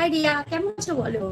High Riya কেমন আছো বলো?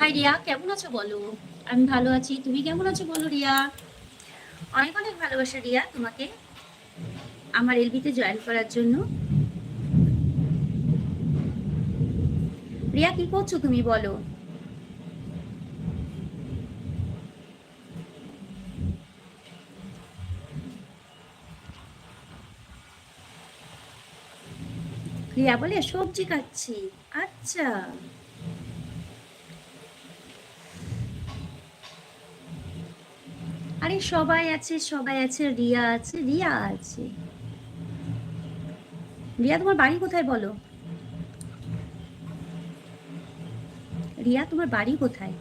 হাই রিয়া কেমন আছো বলো? আমি ভালো আছি। তুমি কেমন আছো বলো রিয়া অনেক অনেক ভালোবাসা রিয়া তোমাকে আমার এলবিতে জয়েন করার জন্য। রিয়া কি করছ তুমি বলো? রিয়া বলে সবজি কাটছি আচ্ছা। আরে সবাই আছে সবাই আছে, রিয়া আছে রিয়া আছে। রিয়া, তোমার বাড়ি কোথায় বলো? রিয়া, তোমার বাড়ি কোথায়?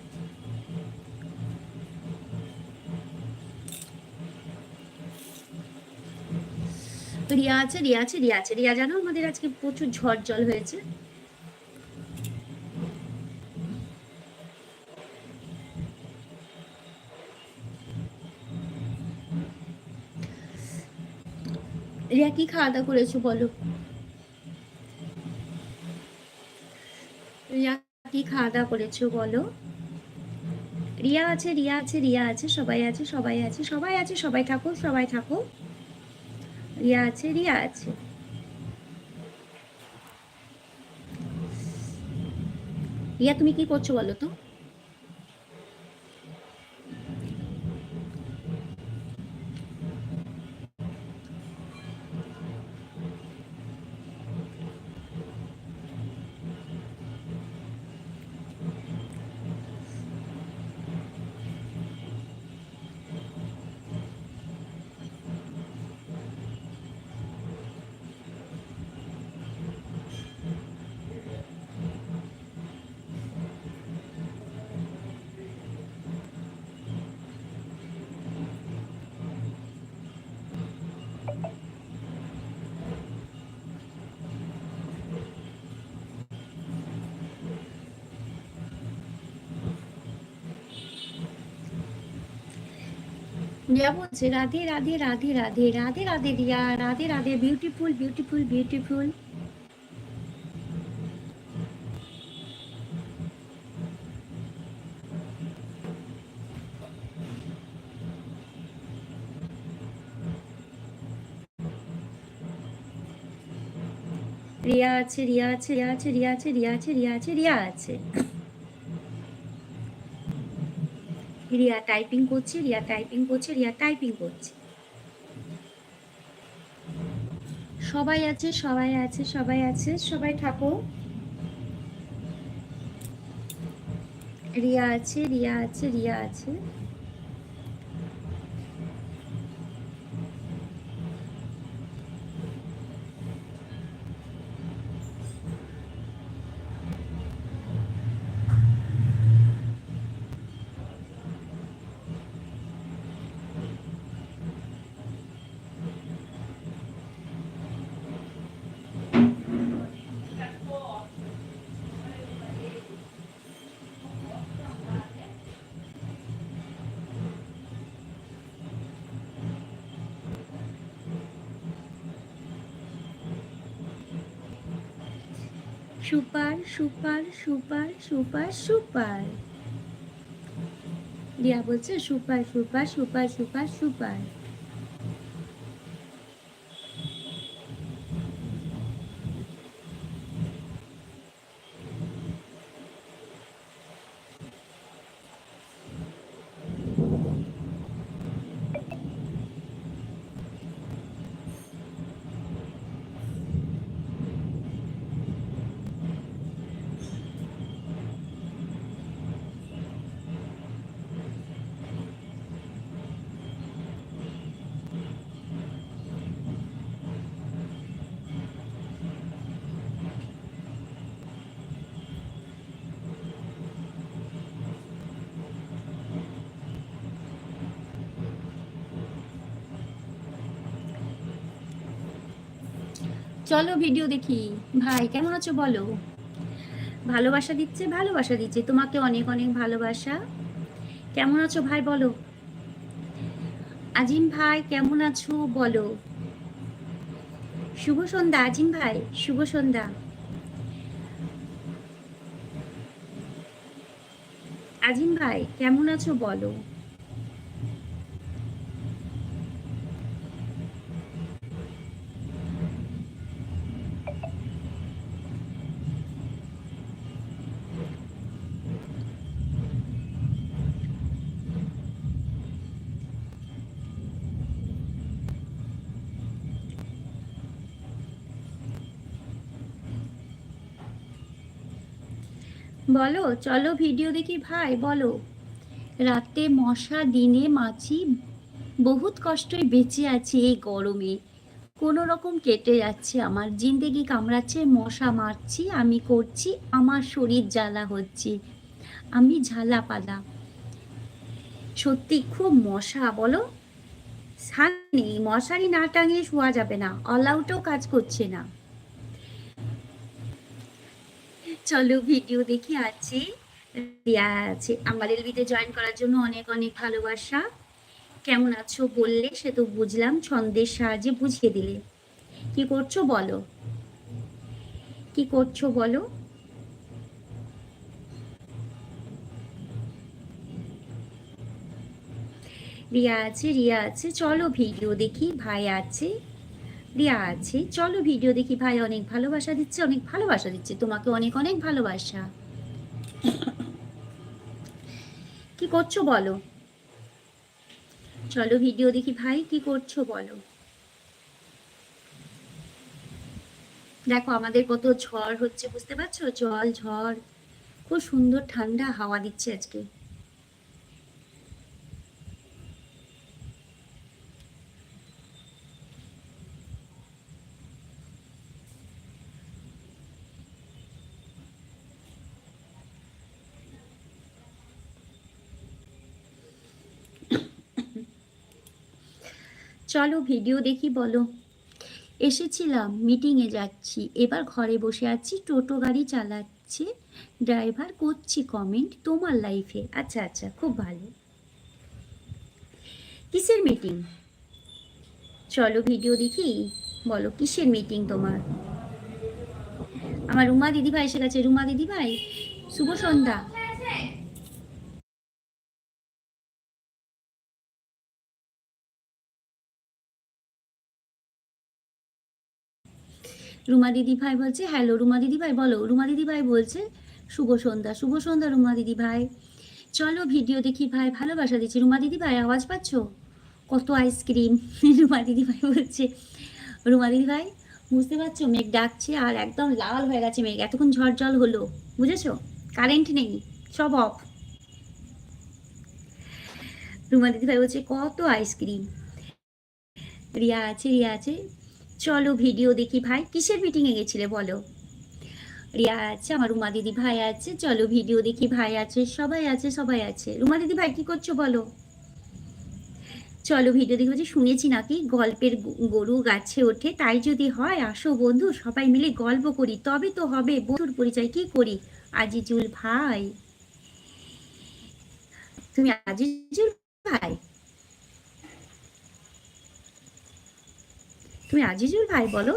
রিয়া আছে রিয়া আছে রিয়া আছে। রিয়া, জানো আমাদের আজকে প্রচুর ঝড় জল হয়েছে। রিয়া, কি খাওয়া দাওয়া করেছ বলো? রিয়া, কি খাওয়া দাওয়া করেছ বলো? রিয়া আছে রিয়া আছে রিয়া আছে, সবাই আছে সবাই আছে সবাই আছে, সবাই থাকো সবাই থাকো। রিয়া আছে রিয়া আছে। রিয়া, তুমি কি করছ বলো তো? রিয়া বলছে, Radhe Radhe Radhe Radhe Radhe Radhe Riya, Radhe Radhe beautiful beautiful beautiful Riya আছে রিয়া আছে রিয়া আছে রিয়া আছে রিয়া আছে রিয়া আছে রিয়া আছে। রিয়া টাইপিং করছে, রিয়া টাইপিং করছে, রিয়া টাইপিং করছে। সবাই আছে সবাই আছে সবাই আছে, সবাই থাকো। রিয়া আছে রিয়া আছে রিয়া আছে। Super super super super super. Riya বলছে super super super super super. চলো ভিডিও দেখি। ভাই, কেমন আছো বলো? ভালোবাসা দিচ্ছে ভালোবাসা দিচ্ছে। তোমাকে অনেক অনেক ভালোবাসা। কেমন আছো ভাই, বলো? আজিম ভাই, কেমন আছো বলো? শুভ সন্ধ্যা, আজিম ভাই, শুভ সন্ধ্যা। আজিম ভাই, কেমন আছো বলো? বলো? চলো ভিডিও দেখি ভাই, বলো। রাতে মশা দিনে মাছি বহুত কষ্টই বেঁচে আছি এই গরমে। কোনো রকম কেটে যাচ্ছে, আমার জিন্দেগি কামড়াচ্ছে, মশা মারছি, আমি করছি, আমার শরীর জ্বালা হচ্ছে। আমি ঝালা পালা। সত্যি খুব মশা, বলো? নেই, মশারি না টাঙিয়ে শোয়া যাবে না অল আউটও কাজ করছে না। চলো ভিডিও দেখি, আছে। রিয়া আছে। আমার এলবিতে জয়েন করার জন্য অনেক অনেক ভালোবাসা। কেমন আছো বললে, সে তো বুঝলাম, ছন্দের সাহায্যে বুঝিয়ে দিলে। কি করছ বলো? কি করছ বলো? রিয়া আছে রিয়া আছে। চলো ভিডিও দেখি, ভাই আছে। রিয়া আছে। চলো ভিডিও দেখি, ভাই অনেক ভালোবাসা দিচ্ছে, অনেক ভালোবাসা দিচ্ছে। তোমাকে অনেক অনেক ভালোবাসা। কি করছ বলো? চলো ভিডিও দেখি, ভাই কি করছ বলো? দেখো, আমাদের কত ঝড় হচ্ছে, বুঝতে পারছ? জল, ঝড়। খুব সুন্দর ঠান্ডা হাওয়া দিচ্ছে আজকে। চলো ভিডিও দেখি, বলো। এসেছিলাম মিটিংয়ে যাচ্ছি। এবার ঘরে বসে আছি, টোটো গাড়ি চালাচ্ছে ড্রাইভার করছি কমেন্ট তোমার লাইফে আচ্ছা আচ্ছা খুব ভালো। কিসের মিটিং চলো ভিডিও দেখি, বলো, কিসের মিটিং তোমার? আমার রুমা দিদিভাই এসে গেছে। রুমা দিদিভাই, শুভ সন্ধ্যা। রুমা দিদি ভাই বলছে, হ্যালো রুমা দিদি ভাই, বলো। রুমা দিদি ভাই বলছে, শুভ সন্ধ্যা শুভ সন্ধ্যা রুমা দিদি ভাই। চলো ভিডিও দেখি ভাই, ভালোবাসা দিচ্ছি। রুমা দিদি ভাই, আওয়াজ পাচ্ছ? কত আইসক্রিম। রুমা দিদি ভাই বলছে, রুমা দিদি ভাই, বুঝতে পারছ? মেঘ ডাকছে আর একদম লাল হয়ে গেছে মেঘ। এতক্ষণ ঝড় জল হলো, বুঝেছ? কারেন্ট নেই, সব অফ। রুমা দিদি ভাই বলছে, কত আইসক্রিম। রিয়া আছে রিয়া আছে। চলো ভিডিও দেখি ভাই। কিসের মিটিংয়ে গেছিলে বলো? রিয়া আছে, আমার রুমা দিদি ভাই আছে। চলো ভিডিও দেখি, ভাই আছে, সবাই আছে সবাই আছে। রুমা দিদি ভাই, কি করছ বলো? চলো ভিডিও দেখি, বলছি শুনেছি নাকি গল্পের গরু গাছে ওঠে। তাই যদি হয়, আসো বন্ধু, সবাই মিলে গল্প করি। তবে তো হবে বন্ধুর পরিচয়, কি করি? আজিজুল ভাই। তুমি আজিজুল ভাই? তুমি আজিজুল ভাই বলো।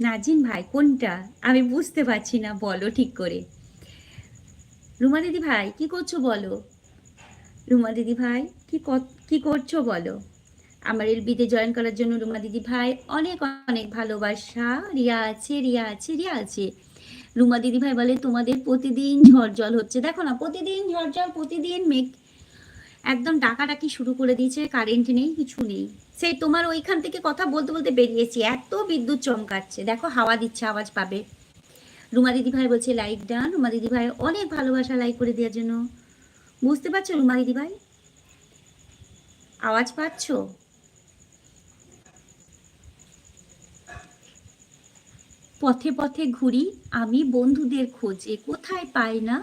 নাজিন ভাই, কোনটা? আমি বুঝতে পারছি না, বলো ঠিক করে। রুমা দিদি ভাই, কি করছ বলো? রুমা দিদি ভাই, কি কি করছ বলো? আমার এলবিতে জয়েন করার জন্য রুমা দিদি ভাই, অনেক অনেক ভালোবাসা। রিয়া আছে রিয়া আছে রিয়া আছে। রুমা দিদি ভাই বলে, তোমাদের প্রতিদিন ঝড় জল হচ্ছে। দেখো না, প্রতিদিন ঝড় জল, প্রতিদিন মেঘ একদম ডাকাডাকি শুরু করে দিয়েছে কারেন্ট নেই, কিছু নেই। সেই তোমার ওইখান থেকে কথা বলতে বলতে বেরিয়েছি, এত বিদ্যুৎ চমকাচ্ছে। দেখো, হাওয়া দিচ্ছে, আওয়াজ পাবে। রুমা দিদি ভাই বলছে লাইক ডান রুমা দিদি ভাই অনেক ভালোবাসা লাইক করে দেওয়ার জন্য। বুঝতে পারছ রুমা দিদি ভাই আওয়াজ পাচ্ছ? পথে পথে ঘুরি, আমি বন্ধুদের খোঁজে। কোথায় পাই না?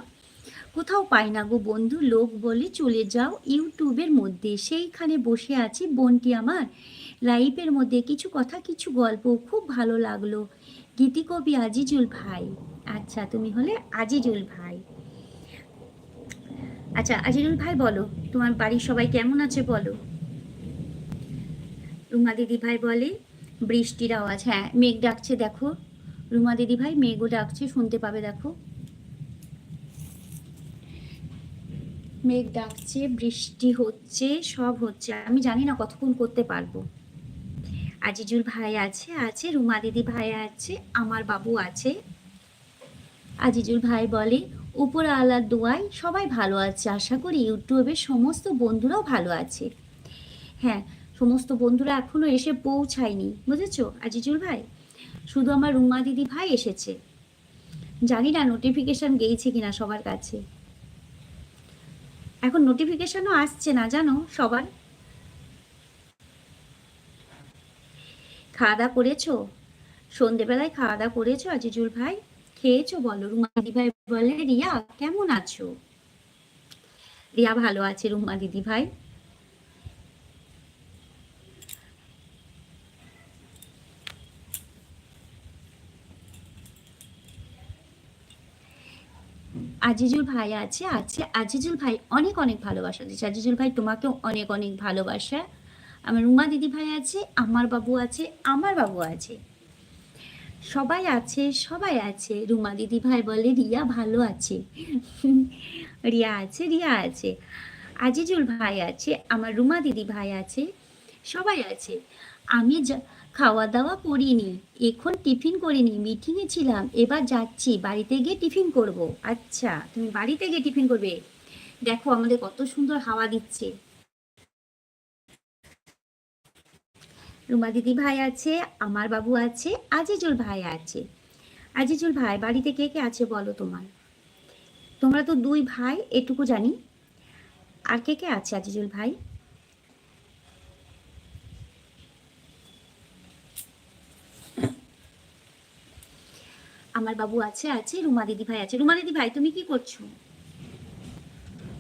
কোথাও পাই না গো বন্ধু, লোক বলে চলে যাও। ইউটিউবের মধ্যে, সেইখানে বসে আছি বোনটি আমার। লাইফের মধ্যে কিছু কথা, কিছু গল্প খুব ভালো লাগল। গীতিকবি আজিজুল ভাই। আচ্ছা তুমি হলে আজিজুল ভাই। আচ্ছা আজিজুল ভাই বলো, তোমার বাড়ির সবাই কেমন আছে বলো? রুমা দিদি ভাই বলে, বৃষ্টির আওয়াজ। হ্যাঁ মেঘ ডাকছে, দেখো। রুমা দিদি ভাই, মেঘও ডাকছে, শুনতে পাবে, দেখো। মেঘ ডাকছে, বৃষ্টি হচ্ছে, সব হচ্ছে। আমি জানি না কতক্ষণ করতে পারব। আজিজুল ভাই আছে আছে, রুমা দিদি ভাই আছে, আমার বাবু আছে। আজিজুল ভাই বলে উপর আলার দোয়ায় সবাই ভালো আছে। আশা করি ইউটিউবের সমস্ত বন্ধুরাও ভালো আছে। হ্যাঁ সমস্ত বন্ধুরা এখনও এসে পৌঁছায়নি। বুঝেছ, আজিজুল ভাই? শুধু আমার রুমা দিদি ভাই এসেছে। জানি না নোটিফিকেশন গেছে কিনা সবার কাছে। এখন নোটিফিকেশনও আসছে না, জানো সবার? খাওয়া দাওয়া করেছ? সন্ধেবেলায় খাওয়া দাওয়া করেছ আজিজুল ভাই? খেয়েছো বলো? রুমা দিদি ভাই বলে, রিয়া কেমন আছো? রিয়া ভালো আছে রুমা দিদি ভাই আজিজুল ভাই আছে আছে। আজিজুল ভাই অনেক অনেক ভালোবাসা দিচ্ছে আজিজুল ভাই তোমাকেও অনেক অনেক ভালোবাসা। আমার রুমা দিদি ভাই আছে, আমার বাবু আছে, আমার বাবু আছে। সবাই আছে সবাই আছে। রুমা দিদি ভাই বলে, রিয়া ভালো আছে। রিয়া আছে রিয়া আছে। আজিজুল ভাই আছে, আমার রুমা দিদি ভাই আছে, সবাই আছে। আমি যা খাওয়া দাওয়া করিনি। এখন টিফিন করিনি। মিটিংয়ে ছিলাম। এবার যাচ্ছি। বাড়িতে গিয়ে টিফিন করব। আচ্ছা তুমি বাড়িতে গিয়ে টিফিন করবে? দেখো আমাদের কত সুন্দর হাওয়া দিচ্ছে। রুমা দিদি ভাই আছে, আমার বাবু আছে, আজিজুল ভাই আছে। আজিজুল ভাই, বাড়িতে কে কে আছে বলো তোমার? তোমরা তো দুই ভাই, এটুকু জানি। আর কে কে আছে আজিজুল ভাই? আমার বাবু আছে আছে, রুমা দিদি ভাই আছে। রুমা দিদি ভাই তুমি কি করছ?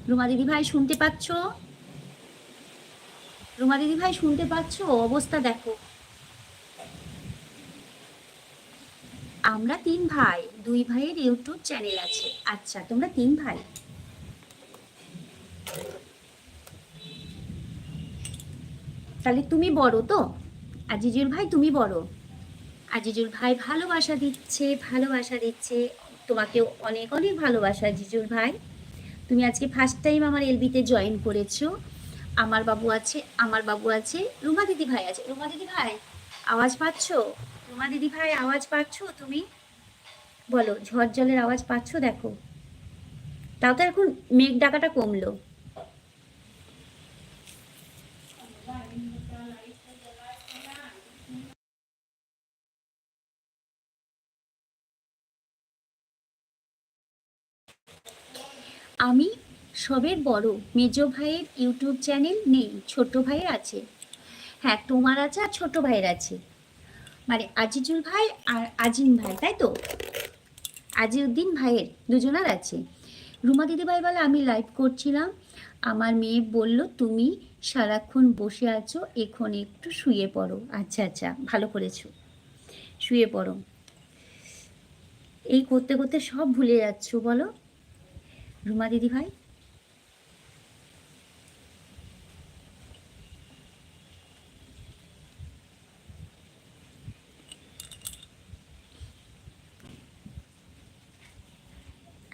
রুমা দিদি ভাই শুনতে পাচ্ছ? রুমা দিদি ভাই শুনতে পাচ্ছ? অবস্থা দেখো। আমরা তিন ভাই, দুই ভাইয়ের ইউটিউব চ্যানেল আছে। আচ্ছা তোমরা তিন ভাই? তাহলে তুমি বড় তো? আর আজিজুল ভাই, তুমি বড়? আজিজুল ভাই ভালোবাসা দিচ্ছে ভালোবাসা দিচ্ছে। তোমাকেও অনেক অনেক ভালোবাসা আজিজুল ভাই। তুমি আজকে ফার্স্ট টাইম আমার এলবিতে জয়েন করেছ। আমার বাবু আছে, আমার বাবু আছে, রুমা দিদি ভাই আছে। রুমা দিদি ভাই, আওয়াজ পাচ্ছ? রুমা দিদি ভাই, আওয়াজ পাচ্ছ তুমি? বলো, ঝড় জলের আওয়াজ পাচ্ছ? দেখো। তাও তো এখন মেঘ ডাকাটা কমলো। আমি সবের বড়। মেজ ভাইয়ের ইউটিউব চ্যানেল নেই, ছোট ভাইয়ের আছে। হ্যাঁ তোমার আছে আর ছোট ভাইয়ের আছে। মানে আজিজুল ভাই আর আজিম ভাই, তাই তো? আজিউদ্দিন ভাইয়ের দুজনার আছে। রুমা দিদি ভাই বলে, আমি লাইভ করছিলাম। আমার মেয়ে বলল, তুমি সারাক্ষণ বসে আছো, এখন একটু শুয়ে পড়ো। আচ্ছা আচ্ছা ভালো করেছ। শুয়ে পড়ো। এই করতে করতে সব ভুলে যাচ্ছ, বলো। রুমা দিদি ভাই?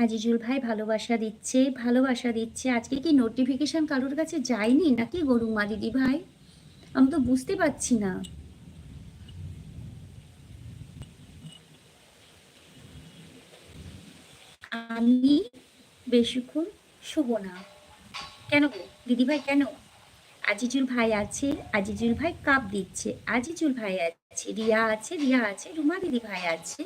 আজিজুল ভাই ভালোবাসা দিচ্ছে ভালোবাসা দিচ্ছে। আজকে কি নোটিফিকেশন কারোর কাছে যায়নি নাকি গরুমা দিদি ভাই? আমি তো বুঝতে পারছি না। আমি বেশিক্ষণ শুভ না। কেন গো? দিদিভাই কেন? আজিজুল ভাই আছে, আজিজুল ভাই কাপ দিচ্ছে। আজিজুল ভাই আছে, রিয়া আছে রিয়া আছে, রুমা দিদি ভাই আছে।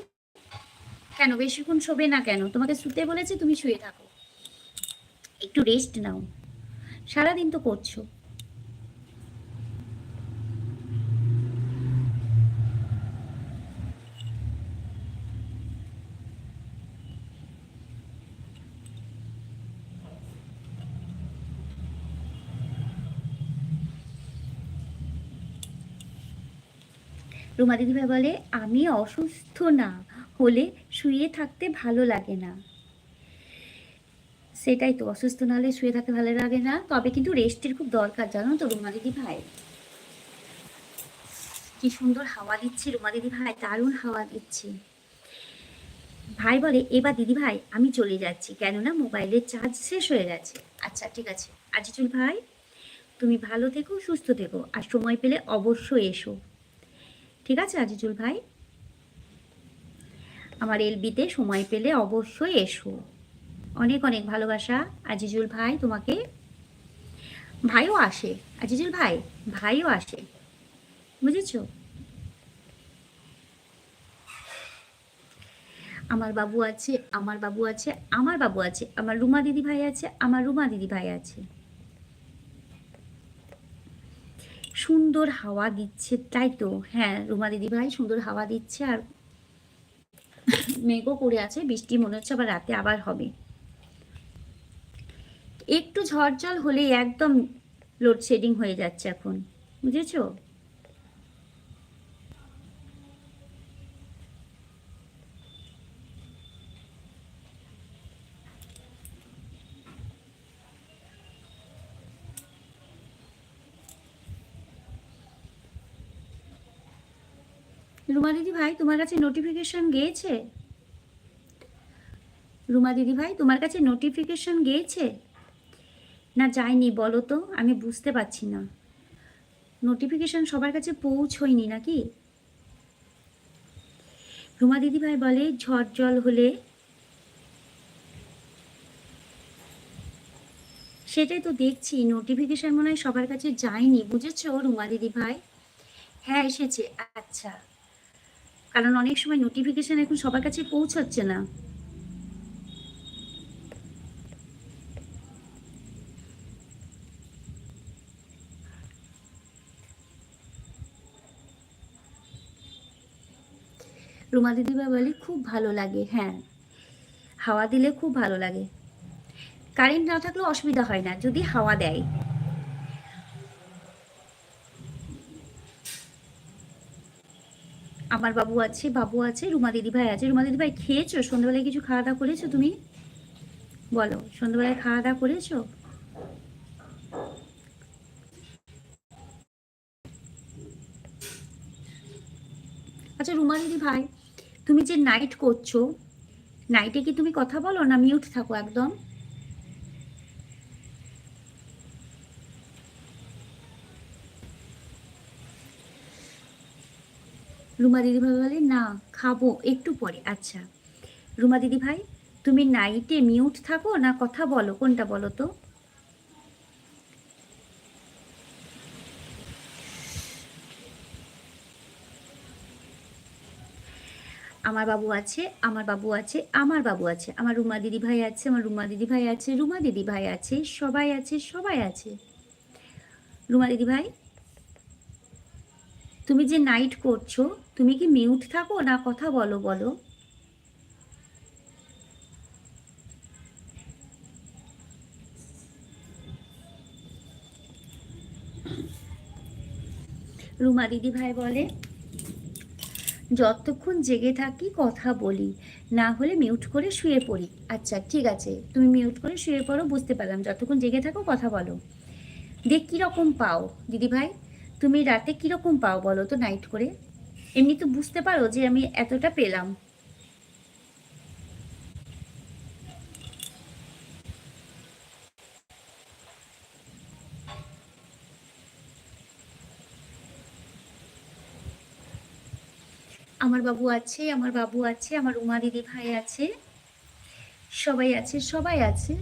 কেন? বেশিক্ষণ শোবে না কেন? তোমাকে শুতে বলেছে, তুমি শুয়ে থাকো। একটু রেস্ট নাও। সারাদিন তো করছ। রুমা দিদিভাই বলে, আমি অসুস্থ না, হলে শুয়ে থাকতে ভালো লাগে না। সেটাই তো, অসুস্থ না হলে শুয়ে থাকতে ভালো লাগে না। তবে কিন্তু রেস্টের খুব দরকার, জানো তো রুমা দিদি ভাই। কি সুন্দর হাওয়া দিচ্ছে রুমা দিদি ভাই, দারুণ হাওয়া দিচ্ছে। ভাই বলে, এবার দিদি ভাই, আমি চলে যাচ্ছি, কেননা মোবাইলের চার্জ শেষ হয়ে গেছে। আচ্ছা ঠিক আছে। আজিজুল ভাই, তুমি ভালো থেকো, সুস্থ থেকো, আর সময় পেলে অবশ্যই এসো। ঠিক আছে, আজিজুল ভাই? আমার এলবিতে সময় পেলে অবশ্যই এসো। অনেক অনেক ভালোবাসা, আজিজুল ভাই তোমাকে। ভাইও আসে, আজিজুল ভাই, ভাইও আসে। বুঝেছ? আমার বাবু আছে, আমার বাবু আছে, আমার বাবু আছে, আমার রুমা দিদি ভাই আছে, আমার রুমা দিদি ভাই আছে। সুন্দর হাওয়া দিচ্ছে, তাই তো? হ্যাঁ রুমা দিদি ভাই সুন্দর হাওয়া দিচ্ছে আর মেঘও করে আছে, বৃষ্টি মনে হচ্ছে আবার রাতে আবার হবে। একটু ঝড় জল হলেই একদম লোডশেডিং হয়ে যাচ্ছে এখন, বুঝেছ? রুমা দিদি ভাই, তোমার কাছে নোটিফিকেশন গিয়েছে? রুমা দিদি ভাই, তোমার কাছে নোটিফিকেশন গিয়েছে? না, যায়নি, বলো তো, আমি বুঝতে পারছি না। নোটিফিকেশন সবার কাছে পৌঁছয়নি নাকি? রুমা দিদি ভাই বলে, ঝড় জল হলে সেটাই তো দেখছি নোটিফিকেশন মনে হয় সবার কাছে যায়নি, বুঝেছ রুমা দিদি ভাই? হ্যাঁ এসেছে আচ্ছা। কারণ অনেক সময় নোটিফিকেশান এখন সবার কাছে পৌঁছাচ্ছে না। রুমা দিদিবা বলে, খুব ভালো লাগে। হ্যাঁ হাওয়া দিলে খুব ভালো লাগে। কারেন্ট না থাকলেও অসুবিধা হয় না, যদি হাওয়া দেয়। আমার বাবু আছে বাবু আছে, রুমা দিদিভাই আছে। রুমা দিদিভাই, খেয়েছো? সন্ধ্যাবেলায় কিছু খাওয়া দাওয়া করেছ তুমি? বলো সন্ধ্যাবেলায় খাওয়া দাওয়া করেছ? আচ্ছা রুমা দিদি ভাই তুমি যে নাইট করছ নাইটে কি তুমি কথা বলো না মিউট থাকো একদম? রুমা দিদিভাই বলে, না, খাব একটু পরে। আচ্ছা রুমা দিদি ভাই, তুমি নাইটে মিউট থাকো না কথা বলো? কোনটা বলো তো? আমার বাবু আছে, আমার বাবু আছে, আমার বাবু আছে, আমার রুমা দিদি ভাই আছে, আমার রুমা দিদি ভাই আছে, রুমা দিদি ভাই আছে, সবাই আছে সবাই আছে। রুমা দিদি ভাই তুমি যে নাইট করছ, তুমি কি মিউট থাকো না কথা বলো বলো? রুমা দিদি ভাই বলে, যতক্ষণ জেগে থাকি কথা বলি, না হলে মিউট করে শুয়ে পড়ি। আচ্ছা ঠিক আছে, তুমি মিউট করে শুয়ে পড়ো, বুঝতে পারলাম, যতক্ষণ জেগে থাকো কথা বলো। দেখ, কীরকম পাও দিদি ভাই তুমি রাতে কীরকম পাও বলো তো নাইট করে? এমনি তো বুঝতে পারো যে আমি এতটা পেলাম। আমার বাবু আছে, আমার বাবু আছে, আমার উমা দিদি ভাই আছে। সবাই আছে সবাই আছে।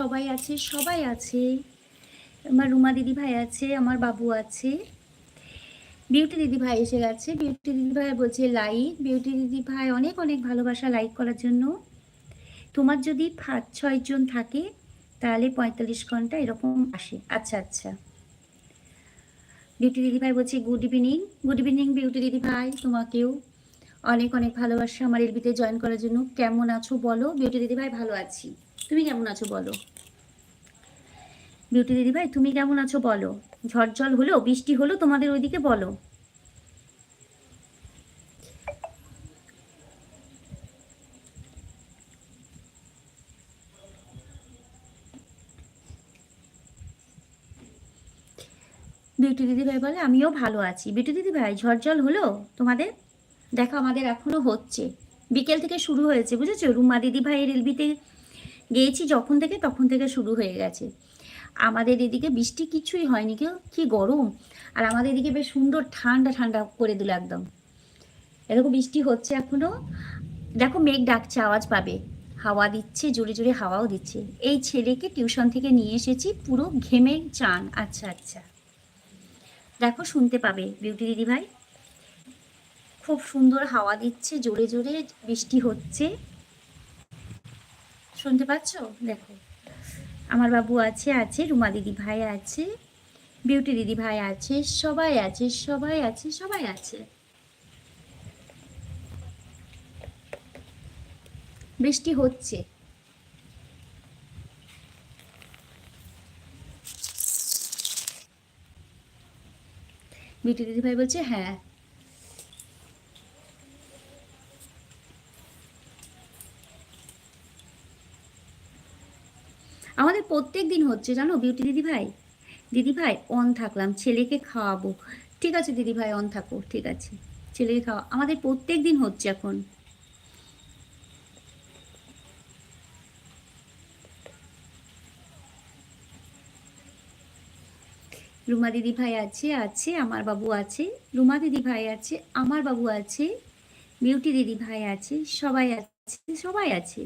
সবাই আছে সবাই আছে। আমার রুমা দিদি ভাই আছে, আমার বাবু আছে। বিউটি দিদি ভাই এসে গেছে। বিউটি দিদি ভাই বলছে, লাইক। বিউটি দিদি ভাই অনেক অনেক ভালোবাসা লাইক করার জন্য। তোমার যদি পাঁচ, ছয় জন থাকে, তাহলে পঁয়তাল্লিশ ঘণ্টা এরকম আসে। আচ্ছা আচ্ছা। বিউটি দিদি ভাই বলছে, good evening. Good evening, Beauty দিদি ভাই তোমাকেও। অনেক অনেক ভালোবাসা আমার এলবিতে জয়েন করার জন্য। কেমন আছো বলো? বিউটি দিদি ভাই ভালো আছি। তুমি কেমন আছো বলো? বিউটি দিদি ভাই, তুমি কেমন আছো বলো? ঝড় জল হলো, বৃষ্টি হলো, তোমাদের ওইদিকে বলো। বিউটি দিদি ভাই বলে, আমিও ভালো আছি। বিউটি দিদি ভাই ঝড় জল হলো তোমাদের? দেখো, আমাদের এখনও হচ্ছে। বিকেল থেকে শুরু হয়েছে, বুঝেছ? রুমা দিদি ভাইয়ের এলবিতে গিয়েছি যখন থেকে, তখন থেকে শুরু হয়ে গেছে। আমাদের এদিকে বৃষ্টি কিছুই হয়নি কেউ, কি গরম। আর আমাদের এদিকে বেশ সুন্দর ঠান্ডা ঠান্ডা করে দিল একদম। এরকম বৃষ্টি হচ্ছে এখনও। দেখো, মেঘ ডাকছে, আওয়াজ পাবে। হাওয়া দিচ্ছে, জোরে জোরে হাওয়াও দিচ্ছে। এই ছেলেকে টিউশন থেকে নিয়ে এসেছি, পুরো ঘেমে চান। আচ্ছা আচ্ছা। দেখো, শুনতে পাবে বিউটি দিদি ভাই খুব সুন্দর হাওয়া দিচ্ছে, জোরে জোরে বৃষ্টি হচ্ছে। শুনতে পাচ্ছ? দেখো। আমার বাবু আছে আছে, রুমা দিদি ভাই আছে, বিউটি দিদি ভাই আছে, সবাই আছে সবাই আছে সবাই আছে। বৃষ্টি হচ্ছে। বিউটি দিদি ভাই বলছে হ্যাঁ আমাদের প্রত্যেক দিন হচ্ছে, জানো? বিউটি দিদি ভাই? দিদি ভাই অন থাকলাম। ছেলেকে খাওয়াবো। ঠিক আছে, দিদি ভাই অন থাকো ঠিক আছে। ছেলেকে খাওয়া, আমাদের প্রত্যেক দিন হচ্ছে এখন। রুমা দিদি ভাই আছে আছে, আমার বাবু আছে। রুমা দিদি ভাই আছে, আমার বাবু আছে। বিউটি দিদি ভাই আছে, সবাই আছে সবাই আছে।